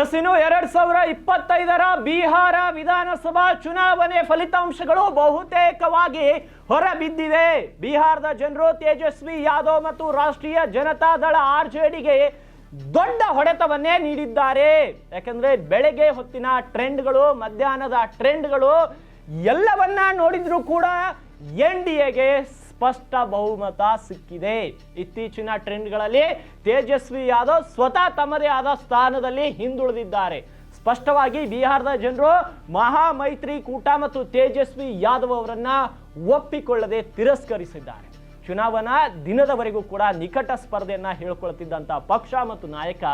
S ಇನ್ನು ಎರಡ್ ಸಾವಿರ ಇಪ್ಪತ್ತೈದರ ಬಿಹಾರ ವಿಧಾನಸಭಾ ಚುನಾವಣೆ ಫಲಿತಾಂಶಗಳು ಬಹುತೇಕವಾಗಿ ಹೊರಬಿದ್ದಿವೆ. ಬಿಹಾರದ ಜನರು ತೇಜಸ್ವಿ ಯಾದವ್ ಮತ್ತು ರಾಷ್ಟ್ರೀಯ ಜನತಾದಳ ಆರ್ ಡಿಗೆ ದೊಡ್ಡ ಹೊಡೆತವನ್ನೇ ನೀಡಿದ್ದಾರೆ. ಯಾಕಂದ್ರೆ ಬೆಳಗ್ಗೆ ಹೊತ್ತಿನ ಟ್ರೆಂಡ್ಗಳು, ಮಧ್ಯಾಹ್ನದ ಟ್ರೆಂಡ್ಗಳು ಎಲ್ಲವನ್ನ ನೋಡಿದ್ರು ಕೂಡ ಎನ್ ಡಿ ಎಗೆ ಸ್ಪಷ್ಟ ಬಹುಮತ ಸಿಕ್ಕಿದೆ. ಇತ್ತೀಚಿನ ಟ್ರೆಂಡ್ಗಳಲ್ಲಿ ತೇಜಸ್ವಿ ಯಾದವ್ ಸ್ವತಃ ತಮ್ಮದೇ ಆದ ಸ್ಥಾನದಲ್ಲಿ ಹಿಂದುಳಿದಿದ್ದಾರೆ. ಸ್ಪಷ್ಟವಾಗಿ ಬಿಹಾರದ ಜನರು ಮಹಾ ಮೈತ್ರಿ ಕೂಟ ಮತ್ತು ತೇಜಸ್ವಿ ಯಾದವ್ ಅವರನ್ನ ಒಪ್ಪಿಕೊಳ್ಳದೆ ತಿರಸ್ಕರಿಸಿದ್ದಾರೆ. ಚುನಾವಣಾ ದಿನದವರೆಗೂ ಕೂಡ ನಿಕಟ ಸ್ಪರ್ಧೆಯನ್ನ ಹೇಳ್ಕೊಳ್ತಿದ್ದಂತ ಪಕ್ಷ ಮತ್ತು ನಾಯಕ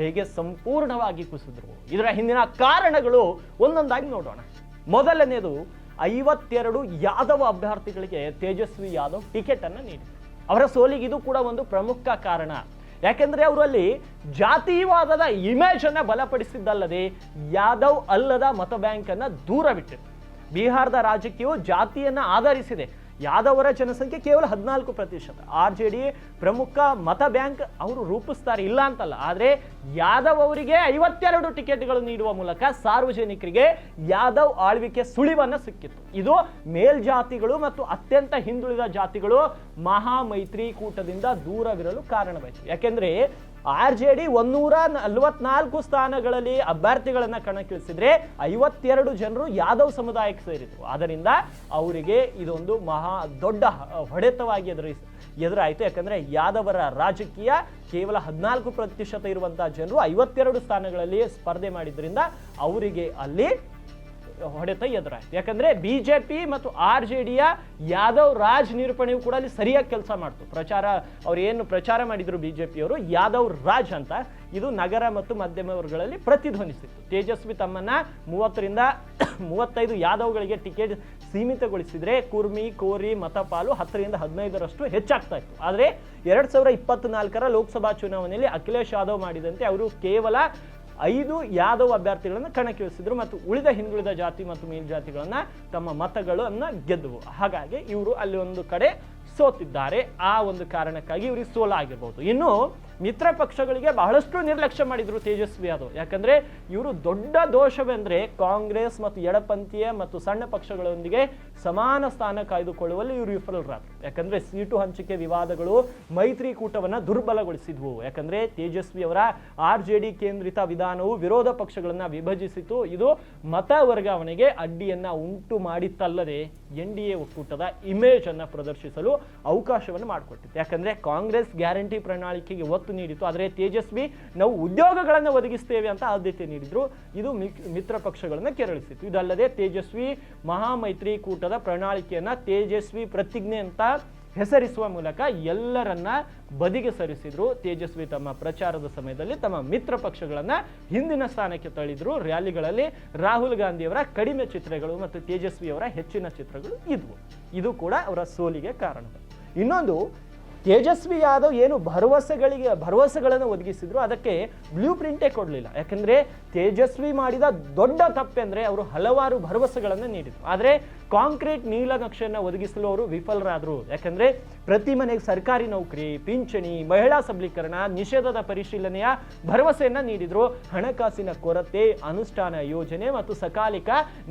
ಹೇಗೆ ಸಂಪೂರ್ಣವಾಗಿ ಕುಸಿದ್ರು. ಇದರ ಹಿಂದಿನ ಕಾರಣಗಳು ಒಂದೊಂದಾಗಿ ನೋಡೋಣ. ಮೊದಲನೇದು ಐವತ್ತೆರಡು ಯಾದವ ಅಭ್ಯರ್ಥಿಗಳಿಗೆ ತೇಜಸ್ವಿ ಯಾದವ್ ಟಿಕೆಟ್ ಅನ್ನು ನೀಡಿ ಅವರ ಸೋಲಿಗೆ ಇದು ಕೂಡ ಒಂದು ಪ್ರಮುಖ ಕಾರಣ. ಯಾಕೆಂದ್ರೆ ಅವರಲ್ಲಿ ಜಾತಿವಾದದ ಇಮೇಜ್ ಅನ್ನ ಬಲಪಡಿಸಿದ್ದಲ್ಲದೆ ಯಾದವ್ ಅಲ್ಲದ ಮತ ಬ್ಯಾಂಕ್ ಅನ್ನ ದೂರವಿಟ್ಟಿತ್ತು ಬಿಹಾರದ ರಾಜಕೀಯವು ಜಾತಿಯನ್ನ ಆಧರಿಸಿದೆ. ಯಾದವರ ಜನಸಂಖ್ಯೆ ಕೇವಲ ಹದಿನಾಲ್ಕು ಪ್ರತಿಶತ. ಆರ್ ಜೆ ಡಿ ಪ್ರಮುಖ ಮತ ಬ್ಯಾಂಕ್ ಅವರು ರೂಪಿಸ್ತಾರೆ, ಇಲ್ಲ ಅಂತಲ್ಲ. ಆದರೆ ಯಾದವ್ ಅವರಿಗೆ ಐವತ್ತೆರಡು ಟಿಕೆಟ್ಗಳು ನೀಡುವ ಮೂಲಕ ಸಾರ್ವಜನಿಕರಿಗೆ ಯಾದವ್ ಆಳ್ವಿಕೆ ಸುಳಿವನ್ನು ಸಿಕ್ಕಿತ್ತು. ಇದು ಮೇಲ್ಜಾತಿಗಳು ಮತ್ತು ಅತ್ಯಂತ ಹಿಂದುಳಿದ ಜಾತಿಗಳು ಮಹಾ ಮೈತ್ರಿಕೂಟದಿಂದ ದೂರವಿರಲು ಕಾರಣವಾಯಿತು. ಯಾಕೆಂದ್ರೆ ಆರ್ ಜೆ ಡಿ ಒಂದೂರ ನಲ್ವತ್ನಾಲ್ಕು ಸ್ಥಾನಗಳಲ್ಲಿ ಅಭ್ಯರ್ಥಿಗಳನ್ನು ಕಣಕ್ಕಿಳಿಸಿದ್ರೆ ಐವತ್ತೆರಡು ಜನರು ಯಾದವ್ ಸಮುದಾಯಕ್ಕೆ ಸೇರಿದ್ರು. ಆದ್ದರಿಂದ ಅವರಿಗೆ ಇದೊಂದು ಮಹಾ ದೊಡ್ಡ ಹೊಡೆತವಾಗಿ ಎದುರಿಸ ಎದುರಾಯಿತು. ಯಾಕಂದ್ರೆ ಯಾದವರ ರಾಜಕೀಯ ಕೇವಲ ಹದಿನಾಲ್ಕು ಪ್ರತಿಶತ ಇರುವಂತಹ ಜನರು ಐವತ್ತೆರಡು ಸ್ಥಾನಗಳಲ್ಲಿ ಸ್ಪರ್ಧೆ ಮಾಡಿದ್ರಿಂದ ಅವರಿಗೆ ಅಲ್ಲಿ ಹೊಡೆತ ಎದುರಾಯ್ತು. ಯಾಕಂದ್ರೆ ಬಿಜೆಪಿ ಮತ್ತು ಆರ್ ಜೆ ಡಿಯ ಯಾದವ್ ರಾಜ್ ನಿರೂಪಣೆಯು ಕೂಡ ಅಲ್ಲಿ ಸರಿಯಾಗಿ ಕೆಲಸ ಮಾಡ್ತು. ಪ್ರಚಾರ, ಅವ್ರು ಏನು ಪ್ರಚಾರ ಮಾಡಿದ್ರು ಪಿಯವರು ಯಾದವ್ ರಾಜ್ ಅಂತ ಇದು ನಗರ ಮತ್ತು ಮಧ್ಯಮ ವರ್ಗಗಳಲ್ಲಿ ಪ್ರತಿಧ್ವನಿಸಿತ್ತು. ತೇಜಸ್ವಿ ತಮ್ಮನ್ನ ಮೂವತ್ತರಿಂದ ಮೂವತ್ತೈದು ಯಾದವ್ಗಳಿಗೆ ಟಿಕೆಟ್ ಸೀಮಿತಗೊಳಿಸಿದ್ರೆ ಕುರ್ಮಿ, ಕೋರಿ, ಮತಪಾಲು ಹತ್ತರಿಂದ ಹದಿನೈದರಷ್ಟು ಹೆಚ್ಚಾಗ್ತಾ ಇತ್ತು. ಆದರೆ ಎರಡು ಸಾವಿರ ಇಪ್ಪತ್ನಾಲ್ಕರ ಲೋಕಸಭಾ ಚುನಾವಣೆಯಲ್ಲಿ ಅಖಿಲೇಶ್ ಯಾದವ್ ಮಾಡಿದಂತೆ ಅವರು ಕೇವಲ ಐದು ಯಾದವ್ ಅಭ್ಯರ್ಥಿಗಳನ್ನು ಕಣಕ್ಕಿಳಿಸಿದ್ರು ಮತ್ತು ಉಳಿದ ಹಿಂದುಳಿದ ಜಾತಿ ಮತ್ತು ಮೇಲ್ಜಾತಿಗಳನ್ನು ತಮ್ಮ ಮತಗಳನ್ನು ಗೆದ್ದವು ಹಾಗಾಗಿ ಇವರು ಅಲ್ಲಿ ಒಂದು ಕಡೆ ಸೋತಿದ್ದಾರೆ. ಆ ಒಂದು ಕಾರಣಕ್ಕಾಗಿ ಇವರಿಗೆ ಸೋಲಾಗಿರ್ಬೋದು ಇನ್ನು ಮಿತ್ರ ಪಕ್ಷಗಳಿಗೆ ಬಹಳಷ್ಟು ನಿರ್ಲಕ್ಷ್ಯ ಮಾಡಿದ್ರು ತೇಜಸ್ವಿ ಯಾದವ್. ಯಾಕಂದ್ರೆ ಇವರು ದೊಡ್ಡ ದೋಷವೆಂದ್ರೆ ಕಾಂಗ್ರೆಸ್ ಮತ್ತು ಎಡಪಂಥೀಯ ಮತ್ತು ಸಣ್ಣ ಪಕ್ಷಗಳೊಂದಿಗೆ ಸಮಾನ ಸ್ಥಾನ ಕಾಯ್ದುಕೊಳ್ಳುವಲ್ಲಿ ಇವರು ವಿಫಲರಾದರು. ಯಾಕಂದ್ರೆ ಸೀಟು ಹಂಚಿಕೆ ವಿವಾದಗಳು ಮೈತ್ರಿಕೂಟವನ್ನ ದುರ್ಬಲಗೊಳಿಸಿದ್ವು. ಯಾಕಂದ್ರೆ ತೇಜಸ್ವಿ ಅವರ ಆರ್ ಜೆ ಡಿ ಕೇಂದ್ರಿತ ವಿಧಾನವು ವಿರೋಧ ಪಕ್ಷಗಳನ್ನ ವಿಭಜಿಸಿತು. ಇದು ಮತ ವರ್ಗಾವಣೆಗೆ ಅಡ್ಡಿಯನ್ನ ಉಂಟು ಮಾಡಿತ್ತಲ್ಲದೆ ಎನ್ ಡಿ ಎ ಒಕ್ಕೂಟದ ಇಮೇಜ್ ಅನ್ನ ಪ್ರದರ್ಶಿಸಲು ಅವಕಾಶವನ್ನು ಮಾಡಿಕೊಟ್ಟಿತ್ತು. ಯಾಕಂದ್ರೆ ಕಾಂಗ್ರೆಸ್ ಗ್ಯಾರಂಟಿ ಪ್ರಣಾಳಿಕೆಗೆ ಒತ್ತು ನೀಡಿತ್ತು. ಆದರೆ ತೇಜಸ್ವಿ ನಾವು ಉದ್ಯೋಗಗಳನ್ನು ಒದಗಿಸ್ತೇವೆ ಅಂತ ಆದ್ಯತೆ ನೀಡಿದ್ರು. ಇದು ಮಿತ್ರ ಪಕ್ಷಗಳನ್ನು ಕೆರಳಿಸಿತ್ತು. ಇದಲ್ಲದೆ ತೇಜಸ್ವಿ ಮಹಾಮೈತ್ರಿ ಕೂಟದ ಪ್ರಣಾಳಿಕೆಯನ್ನ ತೇಜಸ್ವಿ ಪ್ರತಿಜ್ಞೆ ಅಂತ ಹೆಸರಿಸುವ ಮೂಲಕ ಎಲ್ಲರನ್ನ ಬದಿಗೆ ಸರಿಸಿದ್ರು. ತೇಜಸ್ವಿ ತಮ್ಮ ಪ್ರಚಾರದ ಸಮಯದಲ್ಲಿ ತಮ್ಮ ಮಿತ್ರ ಪಕ್ಷಗಳನ್ನ ಹಿಂದಿನ ಸ್ಥಾನಕ್ಕೆ ತಳ್ಳಿದ್ರು. ರ್ಯಾಲಿಗಳಲ್ಲಿ ರಾಹುಲ್ ಗಾಂಧಿಯವರ ಕಡಿಮೆ ಚಿತ್ರಗಳು ಮತ್ತು ತೇಜಸ್ವಿಯವರ ಹೆಚ್ಚಿನ ಚಿತ್ರಗಳು ಇದ್ವು. ಇದು ಕೂಡ ಅವರ ಸೋಲಿಗೆ ಕಾರಣ ಇನ್ನೊಂದು ತೇಜಸ್ವಿ ಯಾದವ್ ಏನು ಭರವಸೆಗಳಿಗೆ, ಭರವಸೆಗಳನ್ನು ಒದಗಿಸಿದ್ರು, ಅದಕ್ಕೆ ಬ್ಲೂ ಪ್ರಿಂಟೇ ಕೊಡಲಿಲ್ಲ. ಯಾಕಂದ್ರೆ ತೇಜಸ್ವಿ ಮಾಡಿದ ದೊಡ್ಡ ತಪ್ಪೆಂದ್ರೆ ಅವರು ಹಲವಾರು ಭರವಸೆಗಳನ್ನು ನೀಡಿದ್ರು. ಆದರೆ ಕಾಂಕ್ರೀಟ್ ನೀಲನಕ್ಷೆಯನ್ನು ಒದಗಿಸಲು ಅವರು ವಿಫಲರಾದರು. ಯಾಕಂದ್ರೆ ಪ್ರತಿ ಮನೆಗೆ ಸರ್ಕಾರಿ ನೌಕರಿ, ಪಿಂಚಣಿ, ಮಹಿಳಾ ಸಬಲೀಕರಣ, ನಿಷೇಧದ ಪರಿಶೀಲನೆಯ ಭರವಸೆಯನ್ನ ನೀಡಿದರು. ಹಣಕಾಸಿನ ಕೊರತೆ, ಅನುಷ್ಠಾನ ಯೋಜನೆ ಮತ್ತು ಸಕಾಲಿಕ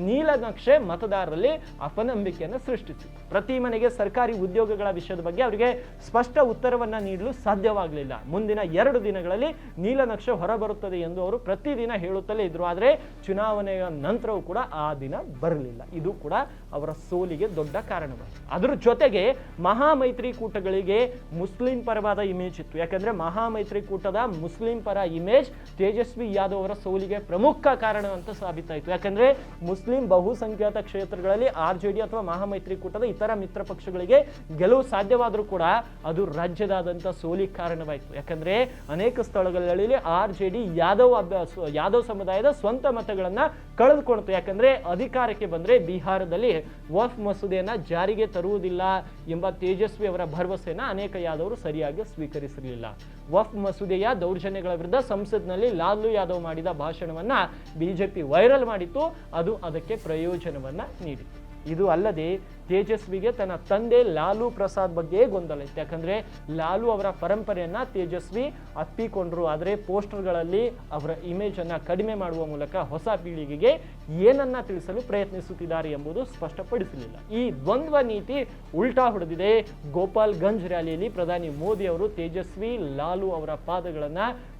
ನೀಲನಕ್ಷೆ ಮತದಾರರಲ್ಲಿ ಅಪನಂಬಿಕೆಯನ್ನು ಸೃಷ್ಟಿಸಿತು ಪ್ರತಿ ಮನೆಗೆ ಸರ್ಕಾರಿ ಉದ್ಯೋಗಗಳ ವಿಷಯದ ಬಗ್ಗೆ ಅವರಿಗೆ ಸ್ಪಷ್ಟ ಉತ್ತರವನ್ನ ನೀಡಲು ಸಾಧ್ಯವಾಗಲಿಲ್ಲ. ಮುಂದಿನ ಎರಡು ದಿನಗಳಲ್ಲಿ ನೀಲನಕ್ಷೆ ಹೊರಬರುತ್ತದೆ ಎಂದು ಅವರು ಪ್ರತಿದಿನ ಹೇಳುತ್ತಲೇ ಇದ್ರು. ಆದರೆ ಚುನಾವಣೆಯ ನಂತರವೂ ಕೂಡ ಆ ದಿನ ಬರಲಿಲ್ಲ. ಇದು ಕೂಡ ಅವರ ಸೋಲಿಗೆ ದೊಡ್ಡ ಕಾರಣವಾಗಿದೆ ಅದರ ಜೊತೆಗೆ ಮಹಾಮೈತ್ರಿಕೂಟಗಳಿಗೆ ಮುಸ್ಲಿಂ ಪರವಾದ ಇಮೇಜ್ ಇತ್ತು. ಯಾಕಂದ್ರೆ ಮಹಾಮೈತ್ರಿಕೂಟದ ಮುಸ್ಲಿಂ ಪರ ಇಮೇಜ್ ತೇಜಸ್ವಿ ಯಾದವ್ ಅವರ ಸೋಲಿಗೆ ಪ್ರಮುಖ ಕಾರಣ ಅಂತ ಸಾಬೀತಾಯಿತು. ಯಾಕಂದ್ರೆ ಮುಸ್ಲಿಂ ಬಹುಸಂಖ್ಯಾತ ಕ್ಷೇತ್ರಗಳಲ್ಲಿ ಆರ್ ಜೆ ಡಿ ಅಥವಾ ಮಹಾಮೈತ್ರಿಕೂಟದ ಇತರ ಮಿತ್ರ ಪಕ್ಷಗಳಿಗೆ ಗೆಲುವು ಸಾಧ್ಯವಾದರೂ ಕೂಡ ಅದು ರಾಜ್ಯದಾದಂಥ ಸೋಲಿಗೆ ಕಾರಣವಾಯಿತು. ಯಾಕಂದರೆ ಅನೇಕ ಸ್ಥಳಗಳಲ್ಲಿ R J D Yadav Yadav ಸಮುದಾಯದ ಸ್ವಂತ ಮತಗಳನ್ನು ಕಳೆದುಕೊಳ್ತು. ಯಾಕಂದರೆ ಅಧಿಕಾರಕ್ಕೆ ಬಂದರೆ ಬಿಹಾರದಲ್ಲಿ ವಫ್ ಮಸೂದೆಯನ್ನು ಜಾರಿಗೆ ತರುವುದಿಲ್ಲ ಎಂಬ ತೇಜಸ್ವಿ ಅವರ ಭರವಸೆಯನ್ನು ಅನೇಕ ಯಾದವರು ಸರಿಯಾಗಿ ಸ್ವೀಕರಿಸಿರಲಿಲ್ಲ. ವಫ್ ಮಸೂದೆಯ ದೌರ್ಜನ್ಯಗಳ ವಿರುದ್ಧ ಸಂಸತ್ನಲ್ಲಿ ಲಾಲು ಯಾದವ್ ಮಾಡಿದ ಭಾಷಣವನ್ನು ಬಿಜೆಪಿ ವೈರಲ್ ಮಾಡಿತ್ತು. ಅದು ಅದಕ್ಕೆ ಪ್ರಯೋಜನವನ್ನು ನೀಡಿತು ಇದು ಅಲ್ಲದೆ ತೇಜಸ್ವಿಗೆ ತನ್ನ ತಂದೆ ಲಾಲು ಪ್ರಸಾದ್ ಬಗ್ಗೆ ಗೊಂದಲ ಇತ್ತು. ಯಾಕಂದ್ರೆ ಲಾಲು ಅವರ ಪರಂಪರೆಯನ್ನ ತೇಜಸ್ವಿ ಅಪ್ಪಿಕೊಂಡ್ರು. ಆದರೆ ಪೋಸ್ಟರ್ಗಳಲ್ಲಿ ಅವರ ಇಮೇಜ್ ಅನ್ನ ಕಡಿಮೆ ಮಾಡುವ ಮೂಲಕ ಹೊಸ ಪೀಳಿಗೆಗೆ ಏನನ್ನ ತಿಳಿಸಲು ಪ್ರಯತ್ನಿಸುತ್ತಿದ್ದಾರೆ ಎಂಬುದು ಸ್ಪಷ್ಟಪಡಿಸಲಿಲ್ಲ. ಈ ದ್ವಂದ್ವ ನೀತಿ ಉಲ್ಟಾ ಹೊಡೆದಿದೆ. ಗೋಪಾಲ್ ಗಂಜ್ ರ್ಯಾಲಿಯಲ್ಲಿ ಪ್ರಧಾನಿ ಮೋದಿ ಅವರು ತೇಜಸ್ವಿ ಲಾಲು ಅವರ ಪಾದಗಳನ್ನ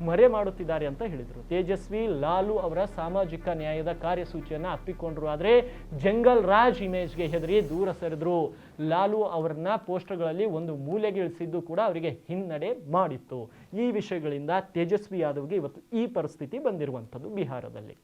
ಮರೆ ಮಾಡುತ್ತಿದ್ದಾರೆ ಅಂತ ಹೇಳಿದರು. ತೇಜಸ್ವಿ ಲಾಲು ಅವರ ಸಾಮಾಜಿಕ ನ್ಯಾಯದ ಕಾರ್ಯಸೂಚಿಯನ್ನ ಅಪ್ಪಿಕೊಂಡ್ರು. ಆದರೆ ಜಂಗಲ್ ರಾಜ್ ಇಮೇಜ್ಗೆ ಹೆದರಿ ದೂರ ಸರಿದ್ರು. ಲಾಲು ಅವರನ್ನ ಪೋಸ್ಟರ್ಗಳಲ್ಲಿ ಒಂದು ಮೂಲೆಗೆ ಇಳಿಸಿದ್ದು ಕೂಡ ಅವರಿಗೆ ಹಿನ್ನಡೆ ಮಾಡಿತ್ತು. ಈ ವಿಷಯಗಳಿಂದ ತೇಜಸ್ವಿ ಯಾದವ್ಗೆ ಇವತ್ತು ಈ ಪರಿಸ್ಥಿತಿ ಬಂದಿರುವಂಥದ್ದು ಬಿಹಾರದಲ್ಲಿ.